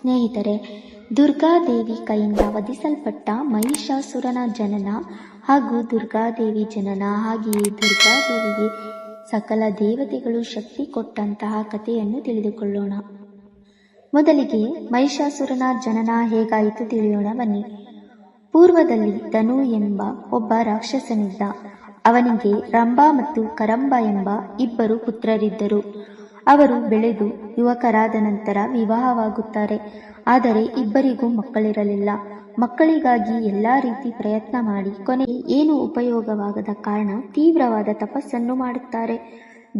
ಸ್ನೇಹಿತರೆ, ದುರ್ಗಾದೇವಿ ಕೈಯಿಂದ ವಧಿಸಲ್ಪಟ್ಟ ಮಹಿಷಾಸುರನ ಜನನ ಹಾಗೂ ದುರ್ಗಾದೇವಿ ಜನನ ಹಾಗೆಯೇ ದುರ್ಗಾದೇವಿಗೆ ಸಕಲ ದೇವತೆಗಳು ಶಕ್ತಿ ಕೊಟ್ಟಂತಹ ಕಥೆಯನ್ನು ತಿಳಿದುಕೊಳ್ಳೋಣ. ಮೊದಲಿಗೆ ಮಹಿಷಾಸುರನ ಜನನ ಹೇಗಾಯಿತು ತಿಳಿಯೋಣ ಬನ್ನಿ. ಪೂರ್ವದಲ್ಲಿ ಧನು ಎಂಬ ಒಬ್ಬ ರಾಕ್ಷಸನಿದ್ದ. ಅವನಿಗೆ ರಂಭ ಮತ್ತು ಕರಂಬ ಎಂಬ ಇಬ್ಬರು ಪುತ್ರರಿದ್ದರು. ಅವರು ಬೆಳೆದು ಯುವಕರಾದ ನಂತರ ವಿವಾಹವಾಗುತ್ತಾರೆ. ಆದರೆ ಇಬ್ಬರಿಗೂ ಮಕ್ಕಳಿರಲಿಲ್ಲ. ಮಕ್ಕಳಿಗಾಗಿ ಎಲ್ಲ ರೀತಿ ಪ್ರಯತ್ನ ಮಾಡಿ ಕೊನೆಗೆ ಏನು ಉಪಯೋಗವಾಗದ ಕಾರಣ ತೀವ್ರವಾದ ತಪಸ್ಸನ್ನು ಮಾಡುತ್ತಾರೆ.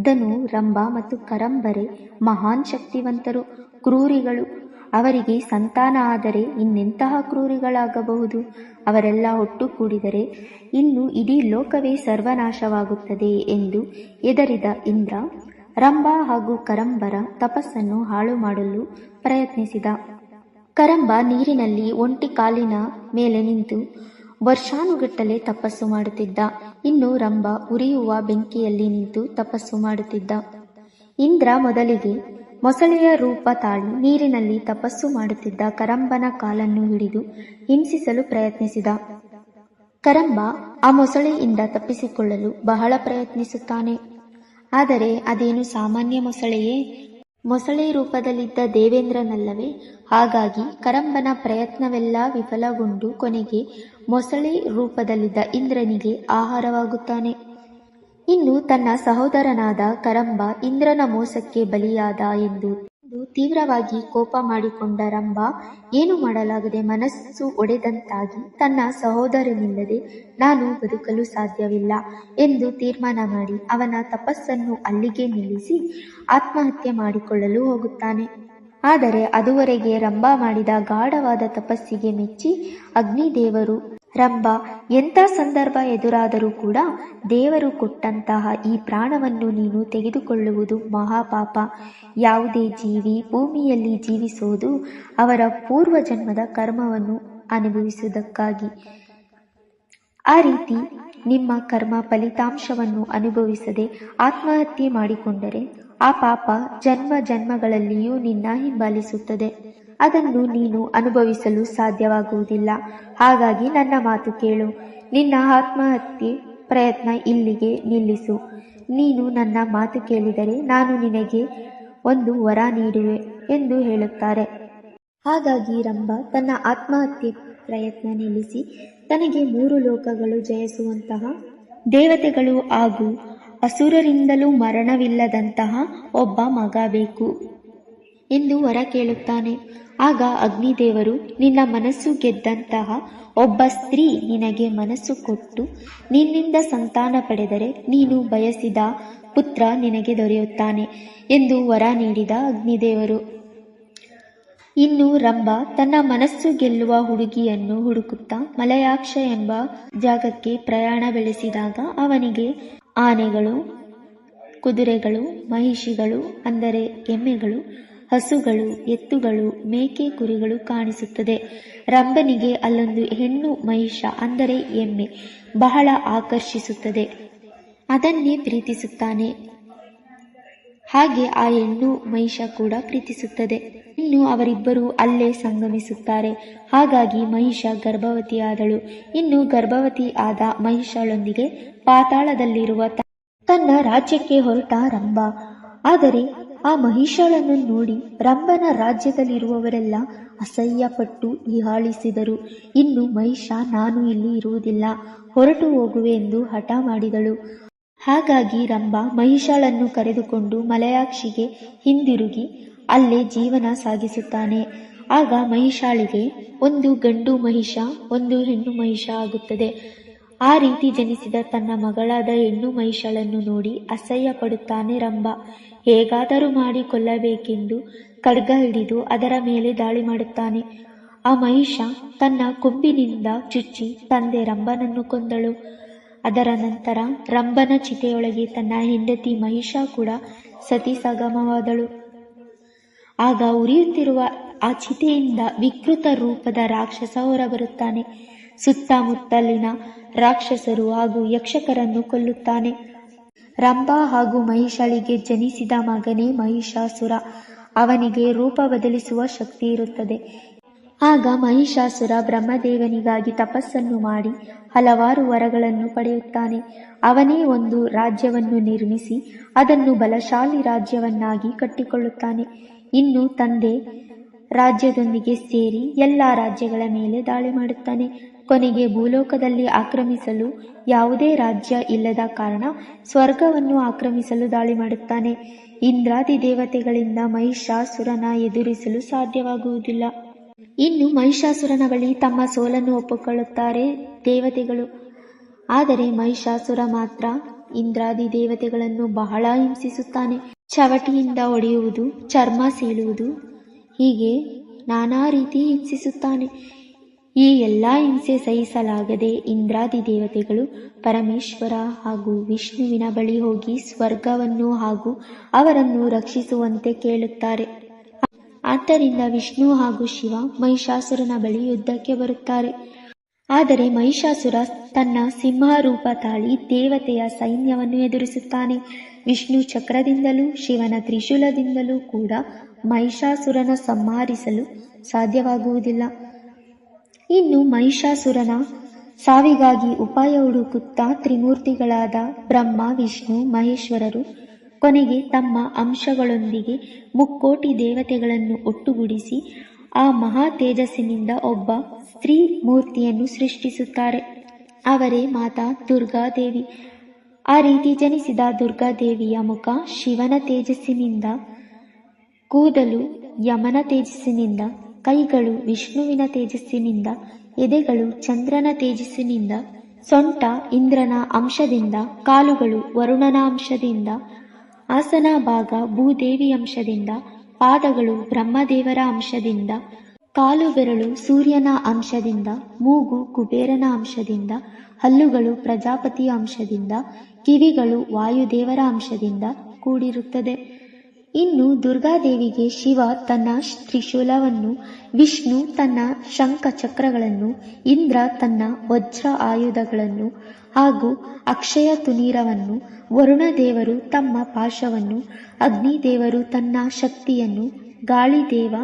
ಧನು, ರಂಭ ಮತ್ತು ಕರಂಬರೆ ಮಹಾನ್ ಶಕ್ತಿವಂತರು, ಕ್ರೂರಿಗಳು. ಅವರಿಗೆ ಸಂತಾನ ಆದರೆ ಇನ್ನೆಂತಹ ಕ್ರೂರಿಗಳಾಗಬಹುದು? ಅವರೆಲ್ಲ ಒಟ್ಟು ಕೂಡಿದರೆ ಇನ್ನು ಇಡೀ ಲೋಕವೇ ಸರ್ವನಾಶವಾಗುತ್ತದೆ ಎಂದು ಎದರಿದ ಇಂದ್ರ ರಂಭ ಹಾಗೂ ಕರಂಬರ ತಪಸ್ಸನ್ನು ಹಾಳು ಮಾಡಲು ಪ್ರಯತ್ನಿಸಿದ. ಕರಂಬ ನೀರಿನಲ್ಲಿ ಒಂಟಿ ಕಾಲಿನ ಮೇಲೆ ನಿಂತು ವರ್ಷಾನುಗಟ್ಟಲೆ ತಪಸ್ಸು ಮಾಡುತ್ತಿದ್ದ. ಇನ್ನು ರಂಭ ಉರಿಯುವ ಬೆಂಕಿಯಲ್ಲಿ ನಿಂತು ತಪಸ್ಸು ಮಾಡುತ್ತಿದ್ದ. ಇಂದ್ರ ಮೊದಲಿಗೆ ಮೊಸಳೆಯ ರೂಪ ತಾಳಿ ನೀರಿನಲ್ಲಿ ತಪಸ್ಸು ಮಾಡುತ್ತಿದ್ದ ಕರಂಬನ ಕಾಲನ್ನು ಹಿಡಿದು ಹಿಂಸಿಸಲು ಪ್ರಯತ್ನಿಸಿದ. ಕರಂಬ ಆ ಮೊಸಳೆಯಿಂದ ತಪ್ಪಿಸಿಕೊಳ್ಳಲು ಬಹಳ ಪ್ರಯತ್ನಿಸುತ್ತಾನೆ. ಆದರೆ ಅದೇನು ಸಾಮಾನ್ಯ ಮೊಸಳೆಯೇ? ಮೊಸಳೆ ರೂಪದಲ್ಲಿದ್ದ ದೇವೇಂದ್ರನಲ್ಲವೇ? ಹಾಗಾಗಿ ಕರಂಬನ ಪ್ರಯತ್ನವೆಲ್ಲ ವಿಫಲಗೊಂಡು ಕೊನೆಗೆ ಮೊಸಳೆ ರೂಪದಲ್ಲಿದ್ದ ಇಂದ್ರನಿಗೆ ಆಹಾರವಾಗುತ್ತಾನೆ. ಇನ್ನು ತನ್ನ ಸಹೋದರನಾದ ಕರಂಬ ಇಂದ್ರನ ಮೋಸಕ್ಕೆ ಬಲಿಯಾದ ಎಂದು ಎಂದು ತೀವ್ರವಾಗಿ ಕೋಪ ಮಾಡಿಕೊಂಡ ರಂಭ, ಏನು ಮಾಡಲಾಗದೆ ಮನಸ್ಸು ಒಡೆದಂತಾಗಿ ತನ್ನ ಸಹೋದರನಿಲ್ಲದೆ ನಾನು ಬದುಕಲು ಸಾಧ್ಯವಿಲ್ಲ ಎಂದು ತೀರ್ಮಾನ ಮಾಡಿ ಅವನ ತಪಸ್ಸನ್ನು ಅಲ್ಲಿಗೆ ನಿಲ್ಲಿಸಿ ಆತ್ಮಹತ್ಯೆ ಮಾಡಿಕೊಳ್ಳಲು ಹೋಗುತ್ತಾನೆ. ಆದರೆ ಅದುವರೆಗೆ ರಂಭಾ ಮಾಡಿದ ಗಾಢವಾದ ತಪಸ್ಸಿಗೆ ಮೆಚ್ಚಿ ಅಗ್ನಿದೇವರು ರಂಭ ಎಂಥ ಸಂದರ್ಭ ಎದುರಾದರೂ ಕೂಡ ದೇವರು ಕೊಟ್ಟಂತಹ ಈ ಪ್ರಾಣವನ್ನು ನೀನು ತೆಗೆದುಕೊಳ್ಳುವುದು ಮಹಾಪಾಪ. ಯಾವುದೇ ಜೀವಿ ಭೂಮಿಯಲ್ಲಿ ಜೀವಿಸುವುದು ಅವರ ಪೂರ್ವ ಜನ್ಮದ ಕರ್ಮವನ್ನು ಅನುಭವಿಸುವುದಕ್ಕಾಗಿ. ಆ ರೀತಿ ನಿಮ್ಮ ಕರ್ಮ ಫಲಿತಾಂಶವನ್ನು ಅನುಭವಿಸದೆ ಆತ್ಮಹತ್ಯೆ ಮಾಡಿಕೊಂಡರೆ ಆ ಪಾಪ ಜನ್ಮ ಜನ್ಮಗಳಲ್ಲಿಯೂ ನಿನ್ನ ಹಿಂಬಾಲಿಸುತ್ತದೆ. ಅದನ್ನು ನೀನು ಅನುಭವಿಸಲು ಸಾಧ್ಯವಾಗುವುದಿಲ್ಲ. ಹಾಗಾಗಿ ನನ್ನ ಮಾತು ಕೇಳು. ನಿನ್ನ ಆತ್ಮಹತ್ಯೆ ಪ್ರಯತ್ನ ಇಲ್ಲಿಗೆ ನಿಲ್ಲಿಸು. ನೀನು ನನ್ನ ಮಾತು ಕೇಳಿದರೆ ನಾನು ನಿನಗೆ ಒಂದು ವರ ನೀಡುವೆ ಎಂದು ಹೇಳುತ್ತಾರೆ. ಹಾಗಾಗಿ ರಂಭ ತನ್ನ ಆತ್ಮಹತ್ಯೆ ಪ್ರಯತ್ನ ನಿಲ್ಲಿಸಿ ತನಗೆ ಮೂರು ಲೋಕಗಳು ಜಯಿಸುವಂತಹ ದೇವತೆಗಳು ಹಾಗೂ ಅಸುರರಿಂದಲೂ ಮರಣವಿಲ್ಲದಂತಹ ಒಬ್ಬ ಮಗ ಬೇಕು. ಎಂದು ವರ ಕೇಳುತ್ತಾನೆ. ಆಗ ಅಗ್ನಿದೇವರು, ನಿನ್ನ ಮನಸ್ಸು ಗೆದ್ದಂತಹ ಒಬ್ಬ ಸ್ತ್ರೀ ನಿನಗೆ ಮನಸ್ಸು ಕೊಟ್ಟು, ನಿನ್ನಿಂದ ಸಂತಾನ ಪಡೆದರೆ ನೀನು ಬಯಸಿದ ಪುತ್ರ ನಿನಗೆ ದೊರೆಯುತ್ತಾನೆ ಎಂದು ವರ ನೀಡಿದ ಅಗ್ನಿದೇವರು. ಇನ್ನು ರಂಭ ತನ್ನ ಮನಸ್ಸು ಗೆಲ್ಲುವ ಹುಡುಗಿಯನ್ನು ಹುಡುಕುತ್ತಾ ಮಲಯಾಕ್ಷ ಎಂಬ ಜಾಗಕ್ಕೆ ಪ್ರಯಾಣ ಬೆಳೆಸಿದಾಗ ಅವನಿಗೆ ಆನೆಗಳು, ಕುದುರೆಗಳು, ಮಹಿಷಿಗಳು, ಅಂದರೆ ಎಮ್ಮೆಗಳು ಹಸುಗಳು, ಎತ್ತುಗಳು, ಮೇಕೆ ಕುರಿಗಳು ಕಾಣಿಸುತ್ತದೆ. ರಂಭನಿಗೆ ಅಲ್ಲೊಂದು ಹೆಣ್ಣು ಮಹಿಷ, ಅಂದರೆ ಎಮ್ಮೆ, ಬಹಳ ಆಕರ್ಷಿಸುತ್ತದೆ. ಅದನ್ನೇ ಪ್ರೀತಿಸುತ್ತಾನೆ. ಹಾಗೆ ಆ ಹೆಣ್ಣು ಮಹಿಷ ಕೂಡ ಪ್ರೀತಿಸುತ್ತದೆ. ಇನ್ನು ಅವರಿಬ್ಬರು ಅಲ್ಲೇ ಸಂಗಮಿಸುತ್ತಾರೆ. ಹಾಗಾಗಿ ಮಹಿಷ ಗರ್ಭವತಿಯಾದಳು. ಇನ್ನು ಗರ್ಭವತಿ ಆದ ಮಹಿಷಳೊಂದಿಗೆ ಪಾತಾಳದಲ್ಲಿರುವ ತನ್ನ ರಾಜ್ಯಕ್ಕೆ ಹೊರಟ ರಂಭ ಆದರೆ ಆ ಮಹಿಷಾಳನ್ನು ನೋಡಿ ರಂಭನ ರಾಜ್ಯದಲ್ಲಿರುವವರೆಲ್ಲ ಅಸಹ್ಯಪಟ್ಟು ಇಹಾಳಿಸಿದರು ಇನ್ನು ಮಹಿಷ, ನಾನು ಇಲ್ಲಿ ಇರುವುದಿಲ್ಲ, ಹೊರಟು ಹೋಗುವೆ ಎಂದು ಹಠ ಮಾಡಿದಳು. ಹಾಗಾಗಿ ರಂಭ ಮಹಿಷಾಳನ್ನು ಕರೆದುಕೊಂಡು ಮಲಯಾಕ್ಷಿಗೆ ಹಿಂದಿರುಗಿ ಅಲ್ಲೇ ಜೀವನ ಸಾಗಿಸುತ್ತಾನೆ. ಆಗ ಮಹಿಷಾಳಿಗೆ, ಒಂದು ಗಂಡು ಮಹಿಷ, ಒಂದು ಹೆಣ್ಣು ಮಹಿಷ ಆಗುತ್ತದೆ. ಆ ರೀತಿ ಜನಿಸಿದ ತನ್ನ ಮಗಳಾದ ಹೆಣ್ಣು ಮಹಿಷಳನ್ನು ನೋಡಿ ಅಸಹ್ಯ ಪಡುತ್ತಾನೆ ರಂಭ. ಹೇಗಾದರೂ ಮಾಡಿ ಕೊಲ್ಲಬೇಕೆಂದು ಖಡ್ಗ ಹಿಡಿದು ಅದರ ಮೇಲೆ ದಾಳಿ ಮಾಡುತ್ತಾನೆ. ಆ ಮಹಿಷ ತನ್ನ ಕೊಂಬಿನಿಂದ ಚುಚ್ಚಿ ತಂದೆ ರಂಭನನ್ನು ಕೊಂದಳು. ಅದರ ನಂತರ ರಂಭನ ಚಿತೆಯೊಳಗೆ ತನ್ನ ಹೆಂಡತಿ ಮಹಿಷ ಕೂಡ ಸತಿ ಸಗಮವಾದಳು ಆಗ ಉರಿಯುತ್ತಿರುವ ಆ ಚಿತೆಯಿಂದ ವಿಕೃತ ರೂಪದ ರಾಕ್ಷಸ ಹೊರಬರುತ್ತಾನೆ. ಸುತ್ತಮುತ್ತಲಿನ ರಾಕ್ಷಸರು ಹಾಗೂ ಯಕ್ಷಕರನ್ನು ಕೊಲ್ಲುತ್ತಾನೆ. ರಂಭಾ ಹಾಗೂ ಮಹಿಷಳಿಗೆ ಜನಿಸಿದ ಮಗನೇ ಮಹಿಷಾಸುರ. ಅವನಿಗೆ ರೂಪ ಬದಲಿಸುವ ಶಕ್ತಿ ಇರುತ್ತದೆ. ಆಗ ಮಹಿಷಾಸುರ ಬ್ರಹ್ಮದೇವನಿಗಾಗಿ ತಪಸ್ಸನ್ನು ಮಾಡಿ ಹಲವಾರು ವರಗಳನ್ನು ಪಡೆಯುತ್ತಾನೆ. ಅವನೇ ಒಂದು ರಾಜ್ಯವನ್ನು ನಿರ್ಮಿಸಿ ಅದನ್ನು ಬಲಶಾಲಿ ರಾಜ್ಯವನ್ನಾಗಿ ಕಟ್ಟಿಕೊಳ್ಳುತ್ತಾನೆ. ಇನ್ನು ತಂದೆ ರಾಜ್ಯದೊಂದಿಗೆ ಸೇರಿ ಎಲ್ಲ ರಾಜ್ಯಗಳ ಮೇಲೆ ದಾಳಿ ಮಾಡುತ್ತಾನೆ. ಕೊನೆಗೆ ಭೂಲೋಕದಲ್ಲಿ ಆಕ್ರಮಿಸಲು ಯಾವುದೇ ರಾಜ್ಯ ಇಲ್ಲದ ಕಾರಣ ಸ್ವರ್ಗವನ್ನು ಆಕ್ರಮಿಸಲು ದಾಳಿ ಮಾಡುತ್ತಾನೆ. ಇಂದ್ರಾದಿ ದೇವತೆಗಳಿಂದ ಮಹಿಷಾಸುರನ ಎದುರಿಸಲು ಸಾಧ್ಯವಾಗುವುದಿಲ್ಲ. ಇನ್ನು ಮಹಿಷಾಸುರನ ಬಳಿ ತಮ್ಮ ಸೋಲನ್ನು ಒಪ್ಪಿಕೊಳ್ಳುತ್ತಾರೆ ದೇವತೆಗಳು. ಆದರೆ ಮಹಿಷಾಸುರ ಮಾತ್ರ ಇಂದ್ರಾದಿ ದೇವತೆಗಳನ್ನು ಬಹಳ ಹಿಂಸಿಸುತ್ತಾನೆ. ಚವಟಿಯಿಂದ ಒಡೆಯುವುದು ಚರ್ಮ ಸೀಳುವುದು ಹೀಗೆ ನಾನಾ ರೀತಿ ಹಿಂಸಿಸುತ್ತಾನೆ. ಈ ಎಲ್ಲ ಹಿಂಸೆ ಸಹಿಸಲಾಗದೆ ಇಂದ್ರಾದಿ ದೇವತೆಗಳು ಪರಮೇಶ್ವರ ಹಾಗೂ ವಿಷ್ಣುವಿನ ಬಳಿ ಹೋಗಿ ಸ್ವರ್ಗವನ್ನು ಹಾಗೂ ಅವರನ್ನು ರಕ್ಷಿಸುವಂತೆ ಕೇಳುತ್ತಾರೆ. ಆದ್ದರಿಂದ ವಿಷ್ಣು ಹಾಗೂ ಶಿವ ಮಹಿಷಾಸುರನ ಬಳಿ ಯುದ್ಧಕ್ಕೆ ಬರುತ್ತಾರೆ. ಆದರೆ ಮಹಿಷಾಸುರ ತನ್ನ ಸಿಂಹ ರೂಪ ತಾಳಿ ದೇವತೆಯ ಸೈನ್ಯವನ್ನು ಎದುರಿಸುತ್ತಾನೆ. ವಿಷ್ಣು ಚಕ್ರದಿಂದಲೂ ಶಿವನ ತ್ರಿಶೂಲದಿಂದಲೂ ಕೂಡ ಮಹಿಷಾಸುರನ ಸಂಹರಿಸಲು ಸಾಧ್ಯವಾಗುವುದಿಲ್ಲ. ಇನ್ನು ಮಹಿಷಾಸುರನ ಸಾವಿಗಾಗಿ ಉಪಾಯ ಹುಡುಕುತ್ತಾ ತ್ರಿಮೂರ್ತಿಗಳಾದ ಬ್ರಹ್ಮ, ವಿಷ್ಣು, ಮಹೇಶ್ವರರು ಕೊನೆಗೆ ತಮ್ಮ ಅಂಶಗಳೊಂದಿಗೆ ಮುಕ್ಕೋಟಿ ದೇವತೆಗಳನ್ನು ಒಟ್ಟುಗೂಡಿಸಿ ಆ ಮಹಾ ತೇಜಸ್ಸಿನಿಂದ ಒಬ್ಬ ಸ್ತ್ರೀ ಮೂರ್ತಿಯನ್ನು ಸೃಷ್ಟಿಸುತ್ತಾರೆ. ಅವರೇ ಮಾತಾ ದುರ್ಗಾದೇವಿ. ಆ ರೀತಿ ಜನಿಸಿದ ದುರ್ಗಾದೇವಿಯ ಮುಖ ಶಿವನ ತೇಜಸ್ಸಿನಿಂದ ಕೂದಲು ಯಮನ ತೇಜಸ್ಸಿನಿಂದ ಕೈಗಳು ವಿಷ್ಣುವಿನ ತೇಜಸ್ಸಿನಿಂದ, ಎದೆಗಳು ಚಂದ್ರನ ತೇಜಸ್ಸಿನಿಂದ, ಸೊಂಟ ಇಂದ್ರನ ಅಂಶದಿಂದ, ಕಾಲುಗಳು ವರುಣನ ಅಂಶದಿಂದ, ಆಸನ ಭಾಗ ಭೂದೇವಿ ಅಂಶದಿಂದ, ಪಾದಗಳು ಬ್ರಹ್ಮದೇವರ ಅಂಶದಿಂದ, ಕಾಲು ಬೆರಳು ಸೂರ್ಯನ ಅಂಶದಿಂದ, ಮೂಗು ಕುಬೇರನ ಅಂಶದಿಂದ, ಹಲ್ಲುಗಳು ಪ್ರಜಾಪತಿಯ ಅಂಶದಿಂದ, ಕಿವಿಗಳು ವಾಯುದೇವರ ಅಂಶದಿಂದ ಕೂಡಿರುತ್ತದೆ. ಇನ್ನು ದುರ್ಗಾದೇವಿಗೆ ಶಿವ ತನ್ನ ತ್ರಿಶೂಲವನ್ನು, ವಿಷ್ಣು ತನ್ನ ಶಂಖ ಚಕ್ರಗಳನ್ನು ಇಂದ್ರ ತನ್ನ ವಜ್ರ ಆಯುಧಗಳನ್ನು ಹಾಗೂ ಅಕ್ಷಯ ತುನೀರವನ್ನು, ವರುಣದೇವರು ತಮ್ಮ ಪಾಶವನ್ನು ಅಗ್ನಿದೇವರು ತನ್ನ ಶಕ್ತಿಯನ್ನು, ಗಾಳಿದೇವ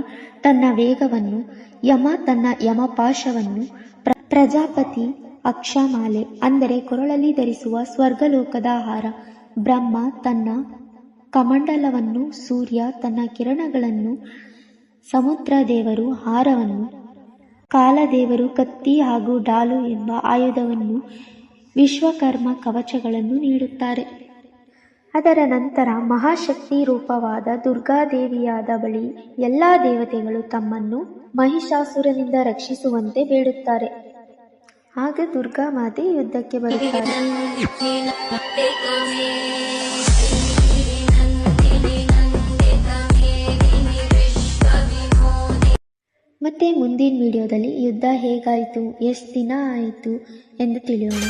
ತನ್ನ ವೇಗವನ್ನು, ಯಮ ತನ್ನ ಯಮಪಾಶವನ್ನು ಪ್ರ, ಪ್ರಜಾಪತಿ ಅಕ್ಷಮಾಲೆ ಅಂದರೆ ಕೊರಳಲ್ಲಿ ಧರಿಸುವ ಸ್ವರ್ಗಲೋಕದ ಆಹಾರ, ಬ್ರಹ್ಮ ತನ್ನ ಕಮಂಡಲವನ್ನು ಸೂರ್ಯ ತನ್ನ ಕಿರಣಗಳನ್ನು ಸಮುದ್ರ ದೇವರು ಹಾರವನ್ನು ಕಾಲದೇವರು ಕತ್ತಿ ಹಾಗೂ ಡಾಲು ಎಂಬ ಆಯುಧವನ್ನು ವಿಶ್ವಕರ್ಮ ಕವಚಗಳನ್ನು ನೀಡುತ್ತಾರೆ. ಅದರ ನಂತರ ಮಹಾಶಕ್ತಿ ರೂಪವಾದ ದುರ್ಗಾದೇವಿಯಾದ ಬಳಿ ಎಲ್ಲ ದೇವತೆಗಳು ತಮ್ಮನ್ನು ಮಹಿಷಾಸುರನಿಂದ ರಕ್ಷಿಸುವಂತೆ ಬೇಡುತ್ತಾರೆ. ಹಾಗೆ ದುರ್ಗಾ ಮಾತೆ ಯುದ್ಧಕ್ಕೆ ಬರುತ್ತಾರೆ. ಮತ್ತೆ ಮುಂದಿನ ವಿಡಿಯೋದಲ್ಲಿ ಯುದ್ಧ ಹೇಗಾಯಿತು ಎಷ್ಟು ದಿನ ಆಯಿತು ಎಂದು ತಿಳಿಯೋಣ.